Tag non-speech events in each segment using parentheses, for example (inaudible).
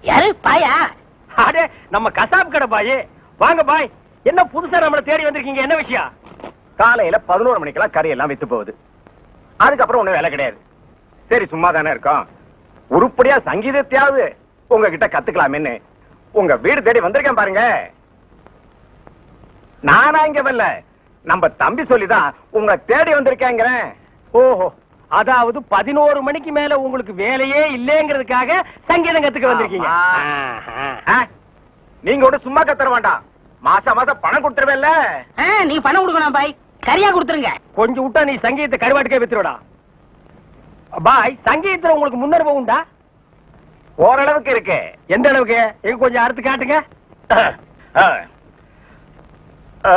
யாரு? பாயா? அடே நம்ம கசாப் கடை பாய். வாங்க பாய். என்ன புதுசா நம்மள தேடி வந்திருக்கீங்க? என்ன விஷயம்? காலையில பதினோரு மணிக்கெல்லாம் கறி எல்லாம் வித்து போகுது. அதுக்கப்புறம் ஒண்ணும் வேலை கிடையாது. சரி சும்மா தானே இருக்கோம். உருப்படியா சங்கீதத்தையாவது உங்ககிட்ட கத்துக்கலாமேன்னு உங்க வீடு தேடி வந்திருக்கேன் பாருங்க. நானா இங்க வரல. நம்ம தம்பி சொல்லிதான் உங்க தேடி வந்திருக்கேங்கிறேன். ஓஹோ அதாவது பதினோரு மணிக்கு மேல உங்களுக்கு வேலையே இல்லைங்கிறதுக்காக சங்கீதம் கத்துக்க வந்திருக்கீங்க. ஆ? நீங்க கூட சும்மா கத்துற வேண்டாம். மாசம் மாசம் பணம் கொடுத்துருவேல்ல. ஆ, நீ பணம் கொடுக்கணும் பாய். கரியா கொடுத்துருங்க. கொஞ்சம் விட்டா நீ சங்கீதத்தை கருவாட்டுக்கே வித்துருடா. பாய் சங்கீதத்துல உங்களுக்கு முன்னனுபவம் உண்டா? ஓரளவுக்கு இருக்கு. எந்த அளவுக்கு? எங்க கொஞ்சம் அறுத்து காட்டுங்க. ஆ. ஆ.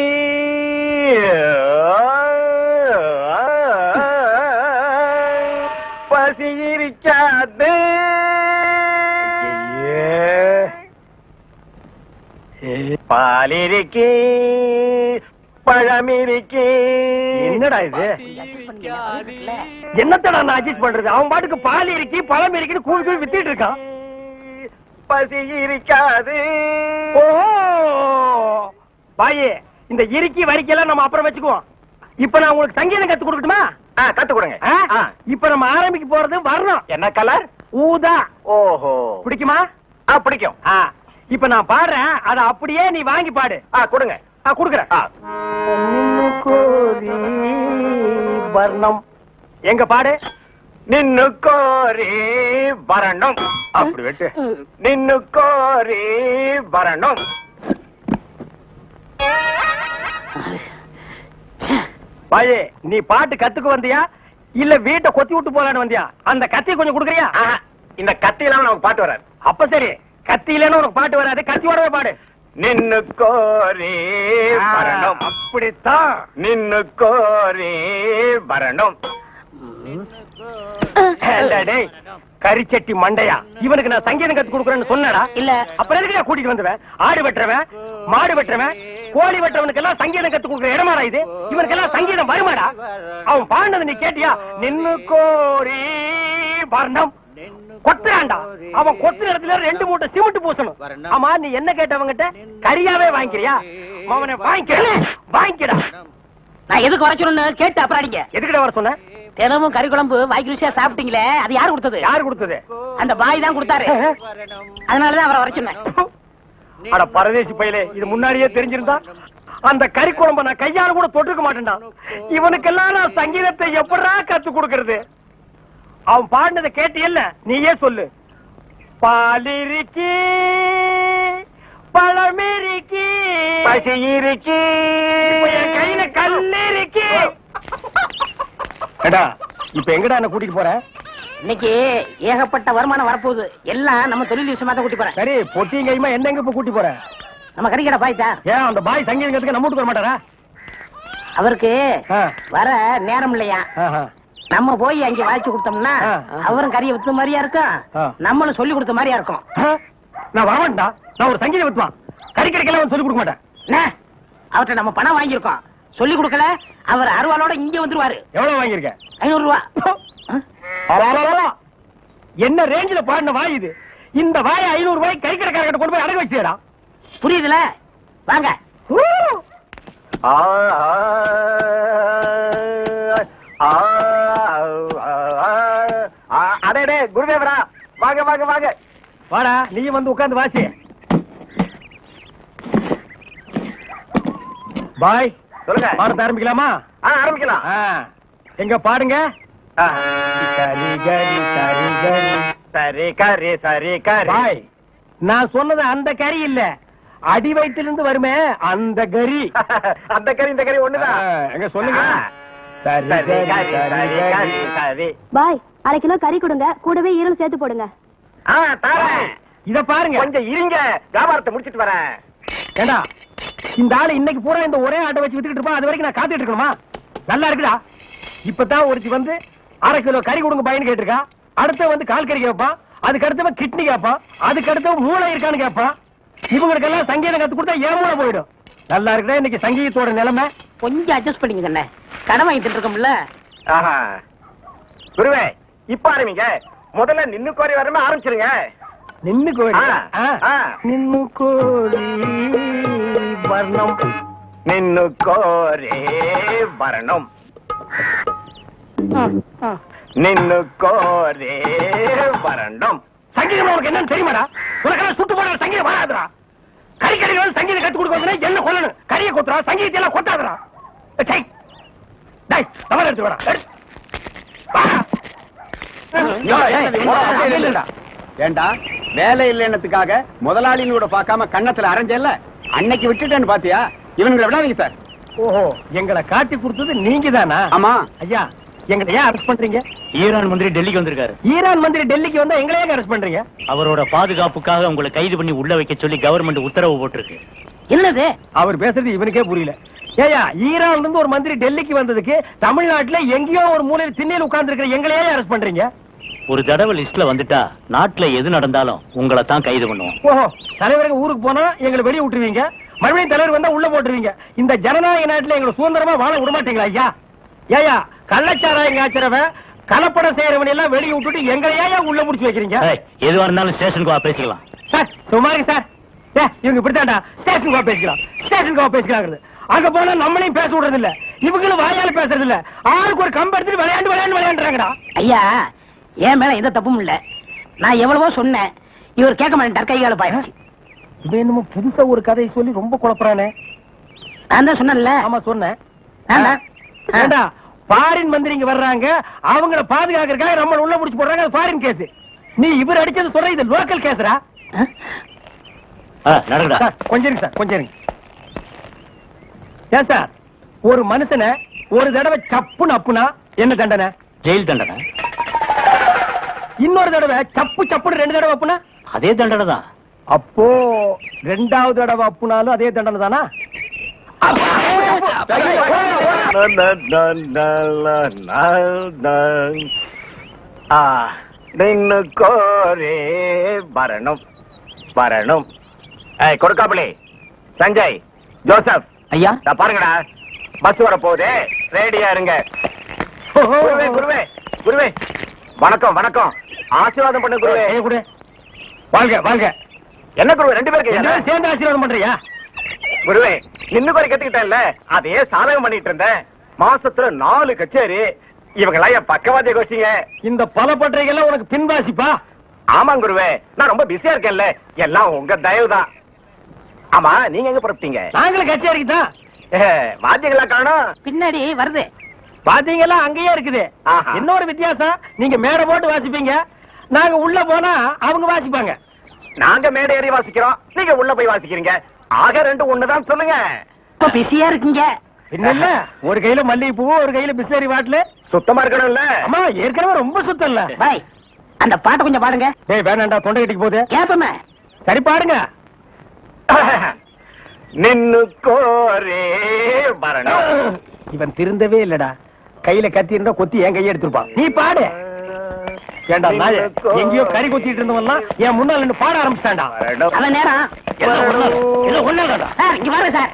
பசி இருக்காது பாலிருக்கி பழமிருக்கி. என்னடா இது? என்னத்தடா நான் அட்ஜஸ்ட் பண்றது? அவன் பாட்டுக்கு பால் இருக்கி பழம் இருக்குன்னு கூவி கூவி வித்திட்டு இருக்கான். பசி இருக்காது ஓ பாயே இந்த இறுக்கி வரிக்கெல்லாம் நம்ம அப்புறம் வச்சுக்குவோம். இப்ப நான் உங்களுக்கு சங்கீதம் கத்து கொடுக்கட்டுமா? கத்து கொடுங்க. இப்ப நம்ம ஆரம்பிக்க போறது வர்ணம். என்ன கலர்? ஊதா. ஓஹோ. பிடிக்குமா? ஆ பிடிக்கும். ஆ, இப்ப நான் பாடுறேன். அத அப்படியே நீ வாங்கி பாடு. ஆ கொடுங்க. குடுக்குறேன். வர்ணம். எங்க பாடு? நின்னு கோரி வரணும். அப்படி வெட்டு. நின்னு கோரி வரணும். பாயே நீ பாட்டு கத்துக்க வந்தியா? இல்ல வீட்டை கொத்தி விட்டு போலான்னு வந்தியா? அந்த கத்தி கொஞ்சம் குடுக்குறியா? ஆஹா, இந்த கத்தி நமக்கு பாட்டு வராது. அப்ப சரி கத்தி இல்லைன்னு உனக்கு பாட்டு வராது. கத்தியோடவே பாடு. நின்னு கோரி வரணும். அப்படித்தான். நின்னு கோரி வரணும். கரிச்சட்டி மண்டையா? இவனுக்கு நான் சங்கீதம் கத்து கொடுக்குறேன்னு சொன்னடா. இல்ல. அப்புறம் எதுக்கு கூட்டிட்டு வந்தவன்? ஆடு வெட்டுறவன் மாடு வெட்டுறவன் கோழி வெட்டுறவனுக்கு எல்லாம் சங்கீதம் கத்து கொடுக்குற இடமாடா இது? இவனுக்கு எல்லாம் சங்கீதம் வருமாடா? அவன் பாடினது நீ கேட்டியா? நின்னு கோரி வர்ணம். கொத்துறான்டா. அவன் கொத்துற இடத்துல ரெண்டு மூட்டை சிமெண்ட் பூசணும். ஆமா நீ என்ன கேட்டவங்கிட்ட? கரியாவே வாங்கிக்கிறியா? அவனை வாங்கிக்க வாங்கிக்கடா நான் எதுக்கு வர சொல்லணும்னு கேட்டு அப்புறம் அடிங்க. எதுக்குடா வர சொன்ன? தினமும் கறி குழம்பு வாய்க்கு ருசியா சாப்பிட்டீங்களே அது யார் கொடுத்தது? யாரு கொடுத்தது? அந்த பாய் தான் கொடுத்தாரு. அதனாலதான் அவரை வர சொன்னேன். அட பரதேசி பையலே இது முன்னாடியே தெரிஞ்சிருந்தா? அந்த கறி குழம்ப நான் கையால கூட தொட்டுக்க மாட்டேன்டா. இவனுக்கெல்லாம் நான் சங்கீதத்தை எப்படா கத்து கொடுக்கறது? அவன் பாடினதை கேட்டியல்ல நீயே சொல்லு. பாலிருக்கி பழமிருக்கி பசி இருக்கி கையில கல்லு இப்ப எங்கடா என்ன கூட்டிட்டு போற? இன்னைக்கு ஏகப்பட்ட வருமானம் வரப்போகுது. எல்லாம் நம்ம தொழில் விஷயமா தான் கூட்டி போறேன். சரி பொட்டியும் கையுமா என்ன எங்க இப்ப கூட்டி போற நம்ம கறிக்கடை பாய்த்தா ஏன் அந்த பாய் சங்கீதம் கத்துக்க நம்ம வீட்டுக்கு வர மாட்டாரா? அவருக்கு. வர நேரம் இல்லையா. நம்ம போய் அங்க வாய்ச்சி கொடுத்தோம்னா. அவரும் கறியை வித்த மாதிரியா இருக்கும். நம்மளும் சொல்லி கொடுத்த மாதிரியா இருக்கும்? நான் வரமாட்டா நான் ஒரு சங்கீத வித்துவான் கறிக்கடைக்கெல்லாம் சொல்லி கொடுக்க மாட்டேன். அவர்கிட்ட நம்ம பணம் வாங்கியிருக்கோம். சொல்லி கொடுக்கல? அவர் அருவாளோட இங்க வந்துருவாரு. எவ்வளவு வாங்கியிருக்க? ஐநூறு ரூபா. என்ன ரேஞ்சில பாடின வாய் இது இந்த வாயை ஐநூறு ரூபாய் கறிக்கடைக்காரர்கிட்ட கொண்டு போய் அடகு வச்சுடா புரியுதுல வாங்க அடே குருதேவரா வாங்க வாங்க வாங்க வாடா நீ வந்து உட்கார்ந்து வாசி பாய் சொல்லுங்க பாடத்தை ஆரம்பிக்கலாமா ஆரம்பிக்கலாம். எங்க பாடுங்க. சரி கரி சரி கரி சரி கரி சரி கரி பாய் நான் சொன்னது அந்த கறி இல்ல. அடி வயிற்றிலிருந்து வருமே அந்த கறி. (laughs) அந்த கறி இந்த கறி ஒண்ணுதான் எங்க சொல்லுங்க. பாய் அரை கிலோ கறி கொடுங்க. கூடவே ஈரல் சேர்த்து போடுங்க. இத பாருங்க. கொஞ்சம் இருங்க. வியாபாரத்தை முடிச்சிட்டு வரேன். ஏண்டா இந்த ஆளு இன்னைக்கு பூரா இந்த ஒரே ஆட்டை வச்சு வித்துக்கிட்டு இருப்பான் அது வரைக்கும் நான் காத்துட்டு இருக்கணுமா? நல்லா இருக்குடா. இப்பதான் ஒருத்தி வந்து அரை கிலோ கறி கொடுங்க பையன் கேட்டிருக்கா? அடுத்து வந்து கால் கறி கேட்பான் அதுக்கு அடுத்தவன் கிட்னி கேட்பான் அதுக்கு அடுத்தவன் மூளை இருக்கான்னு கேட்பான் இவங்களுக்கெல்லாம் சங்கீதம் கத்து கொடுத்தா ஏன் போயிடும்? நல்லா இருக்குடா இன்னைக்கு சங்கீதத்தோட நிலைமை. கொஞ்சம் அட்ஜஸ்ட் பண்ணிக்கங்க அண்ணே. கடன் வாங்கிட்டு இருக்கோம்ல. ஆஹா. குருவே இப்ப ஆரம்பிங்க. முதல்ல நின்னு கோரி வரமே ஆரம்பிச்சிருங்க. நின்னு. ஆ. நின்னு கோழி வர்ணம். நின்னு கோரே வரணும். நின்னு கோரே வரணும் சங்கீதம் உனக்கு என்னன்னு தெரியுமாடா? உனக்கெல்லாம் சுட்டு போட சங்கீதம் வராதுடா. கறி கடைகள் சங்கீதம் கத்து கொடுக்கணும் என்ன கொல்லணும்? கறியை கொத்துறா சங்கீதத்தை எல்லாம் கொத்தாதுடா சை. டேய் தவறு எடுத்து. வரா ஏண்டா வேலை இல்லைன்னதுக்காக முதலாளிகளோட பார்க்காம கண்ணத்துல அரைஞ்சல்ல? அன்னைக்கு விட்டுட்டேன்னு பாத்தியா? இவனுங்களை விடாதீங்க சார். ஓஹோ எங்களை காட்டி கொடுத்தது நீங்க தானா ஆமா. ஐயா எங்களை ஏன் அரெஸ்ட் பண்றீங்க? ஈரான் மந்திரி டெல்லிக்கு வந்திருக்காரு. ஈரான் மந்திரி டெல்லிக்கு வந்தா எங்களை ஏன் அரெஸ்ட் பண்றீங்க? அவரோட பாதுகாப்புக்காக உங்களை கைது பண்ணி உள்ள வைக்க சொல்லி கவர்மெண்ட் உத்தரவு போட்டிருக்கு. என்னது? அவர் பேசுறது இவனுக்கே புரியல. ஏயா ஈரான்ல இருந்து ஒரு மந்திரி டெல்லிக்கு வந்ததுக்கு தமிழ்நாட்டுல எங்கேயோ ஒரு மூலையில் திண்ணையில் உட்கார்ந்து இருக்கிற எங்களையே அரெஸ்ட் பண்றீங்க? ஒரு தடவை லிஸ்ட்ல வந்துட்டா நாட்டுல எது நடந்தாலும் உங்களை தான் கைது பண்ணுவோம். ஓஹோ தலைவருக்கு ஊருக்கு போனா எங்களை வெளிய விட்டுருவீங்க. மறுபடியும் தலைவர் வந்தா உள்ள போட்டுருவீங்க. இந்த ஜனநாயக நாட்டுல எங்களை சுதந்திரமா வாழ விட மாட்டீங்களா ஐயா? ஏயா கள்ளச்சாராயம் காய்ச்சறவன் கலப்படம் செய்யறவன் எல்லாம் வெளிய விட்டுட்டு எங்களை ஏன் உள்ள முடிச்சு வைக்கிறீங்க? ஏய், எதுவா இருந்தாலும் ஸ்டேஷனுக்கு வா பேசிக்கலாம். Sir சுமாரி sir. ஏ இவங்க இப்படித்தான்டா. ஸ்டேஷனுக்கு வா பேசிக்கலாம். ஸ்டேஷனுக்கு வா பேசிக்கலாங்கிறது. அங்க போனா நம்மளையும் பேச விடுறது இல்ல இவங்களும் வாயால பேசுறது இல்ல ஆளுக்கு ஒரு கம்பு எடுத்துட்டு விளையாண்டு விளையாண்டு விளையாண்டுறாங்கடா. ஐயா என் மேல எந்த தப்பும் இல்ல. நான் எவ்வளவோ சொன்னேன். இவர் கேட்க மாட்டேன் கைகால பாயிடுச்சு இவன் என்னமோ புதுசா ஒரு கதையை சொல்லி ரொம்ப குழப்பறானே. நான் தான் சொன்னேன்ல. ஆமா சொன்னேன். ஃபாரின் மந்திரிங்க வர்றாங்க அவங்கள பாதுகாக்கிறதுக்காக நம்ம உள்ள புடிச்சு போடுறாங்க அது ஃபாரின் கேஸ் நீ இவர் அடிச்சது சொல்ற இது லோக்கல் கேஸ்ரா சார் கொஞ்சம் இருங்க சார் கொஞ்சம் இருங்க ஏன் சார் ஒரு மனுஷனை ஒரு தடவை சப்புன்னு அப்புனா என்ன தண்டனை ஜெயில் தண்டனை இன்னொரு தடவை சப்பு சப்புன்னு ரெண்டு தடவை அப்புனா அதே தண்டனை தான் அப்போ ரெண்டாவது தடவை அப்புனாலும் அதே தண்டனை தானா நின்னு கோரே வரணும் வரணும் ஏய் கொடுக்காமலே சஞ்சய் ஜோசப் ஐயா இதோ பாருங்கடா பஸ் வர போகுது ரெடியா இருங்க குருவே குருவே குருவே வணக்கம் வணக்கம் ஆசீர்வாதம் பண்ணு குருவே கொடு. வாங்க வாங்க என்ன குருவே ரெண்டு பேருக்கு சேர்ந்து ஆசீர்வாதம் பண்றியா குருவே நின்னு குறை கத்துக்கிட்டேன்ல. அதையே சாதகம் பண்ணிட்டு இருந்தேன். மாசத்துல நாலு கச்சேரி. இவங்கெல்லாம் என் பக்கவாதிய கோஷிங்க இந்த பலப்பற்றைகள்லாம் உனக்கு பின்வாசிப்பா? ஆமாங்க குருவே. நான் ரொம்ப பிஸியா இருக்கேன்ல. எல்லாம் உங்க தயவுதான். ஆமா நீங்க எங்க புறப்பட்டீங்க? நாங்களும் கச்சேரிக்கு தான். வாத்தியங்களா காணும். பின்னாடி வருது. பாத்தீங்களா அங்கேயே இருக்குது. ஆஹா. இன்னொரு வித்தியாசம்? நீங்க மேடை போட்டு வாசிப்பீங்க. நாங்க உள்ள போனா அவங்க வாசிப்பாங்க. நாங்க மேடை ஏறி வாசிக்கிறோம். நீங்க உள்ள போய் வாசிக்கிறீங்க. ஆக ரெண்டு ஒண்ணுதான் சொல்லுங்க. இப்ப பிஸியா இருக்கீங்க. என்ன? இல்ல ஒரு கையில மல்லிகை பூ ஒரு கையில பிஸ்லரி பாட்டில்? சுத்தமா இருக்கணும்ல. அம்மா ஏற்கனவே ரொம்ப சுத்தம் இல்ல பாய் அந்த பாட்டை கொஞ்சம் பாடுங்க. டேய் வேணாண்டா தொண்டை கட்டிக்கு போகுது. கேப்பமே. சரி பாடுங்க. நின்னு கோரே வரணும் இவன் திருந்தவே இல்லடா. கையில கத்தி இருந்தா கொத்தி என் கையை எடுத்திருப்பான். நீ பாடு. ஏண்டா நாய எங்கேயோ கறி கொத்திட்டு இருந்தவன்லாம் என் முன்னால நின்னு பாட ஆரம்பிச்சிட்டான்டா. வரணும் அவன் நேரம் இங்க பாருங்க சார்.